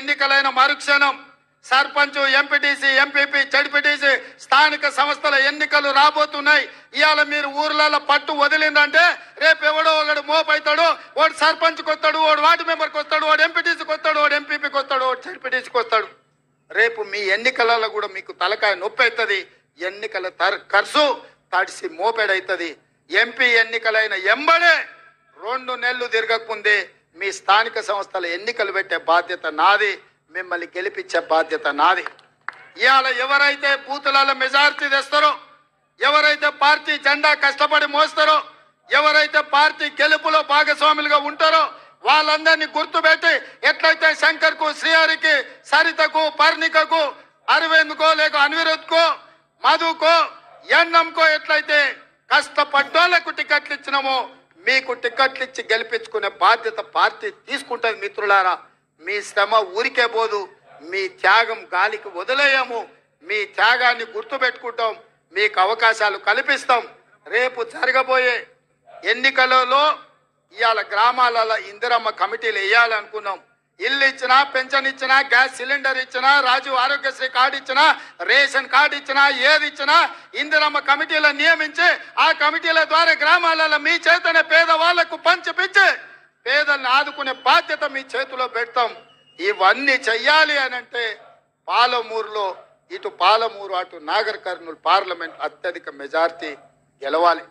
ఎన్నికలైన మరుక్షణం sarpanch MPTC MPP ZPTC స్థానిక సంస్థల ఎన్నికలు రాబోతున్నాయి. ఇవాళ మీరు ఊర్లలో పట్టు వదిలిందంటే రేపు ఎవడో ఒకడు మోపైతాడు వాడు సర్పంచ్కి వస్తాడు వాడు వార్డు మెంబర్కి వస్తాడు వాడు ఎంపీటీసీకి వస్తాడు వాడు ఎంపీపీకి వస్తాడు వాడు జడ్పీటీసీకి వస్తాడు. రేపు మీ ఎన్నికలలో కూడా మీకు తలకాయ నొప్పి అవుతుంది. ఎన్నికల తర్ ఖర్చు తడిసి మోపెడైతుంది. ఎంపీ ఎన్నికలైన ఎంబడే రెండు నెలలు తిరగకముందే మీ స్థానిక సంస్థల ఎన్నికలు పెట్టే బాధ్యత నాది మిమ్మల్ని గెలిపించే బాధ్యత నాది. ఇవాళ ఎవరైతే బూతులలో మెజార్టీ తెస్తారో ఎవరైతే పార్టీ జెండా కష్టపడి మోస్తారో ఎవరైతే పార్టీ గెలుపులో భాగస్వాములుగా ఉంటారో వాళ్ళందరినీ గుర్తుపెట్టి ఎట్లయితే శంకర్కు శ్రీహరికి సరితకు పర్ణికకు అరవింద్కో లేక అనిరుద్కో మధుకో ఎన్నంకో ఎట్లయితే కష్టపడ్డోళ్ళకు టికెట్లు ఇచ్చినామో మీకు టికెట్లు ఇచ్చి గెలిపించుకునే బాధ్యత పార్టీ తీసుకుంటుంది మిత్రులారా. మీ శ్రమ ఊరికే పోదు. మీ త్యాగం గాలికి వదిలేయము. మీ త్యాగాన్ని గుర్తుపెట్టుకుంటాం. మీకు అవకాశాలు కల్పిస్తాం. రేపు జరగబోయే ఎన్నికలలో ఇవాళ గ్రామాలలో ఇందిరమ్మ కమిటీలు వేయాలనుకున్నాం. ఇల్లు ఇచ్చినా పెన్షన్ ఇచ్చినా గ్యాస్ సిలిండర్ ఇచ్చినా రాజు ఆరోగ్యశ్రీ కార్డు ఇచ్చినా రేషన్ కార్డు ఇచ్చినా ఏది ఇచ్చినా ఇందిరమ్మ కమిటీల నియమించి ఆ కమిటీల ద్వారా గ్రామాలలో మీ చేతనే పేదవాళ్ళకు పంచిపించి పేదల్ని ఆదుకునే బాధ్యత మీ చేతిలో పెడతాం. ఇవన్నీ చెయ్యాలి అని అంటే పాలమూరులో ఇటు పాలమూరు అటు నాగర్ కర్నూలు పార్లమెంట్ అత్యధిక మెజార్టీ గెలవాలి.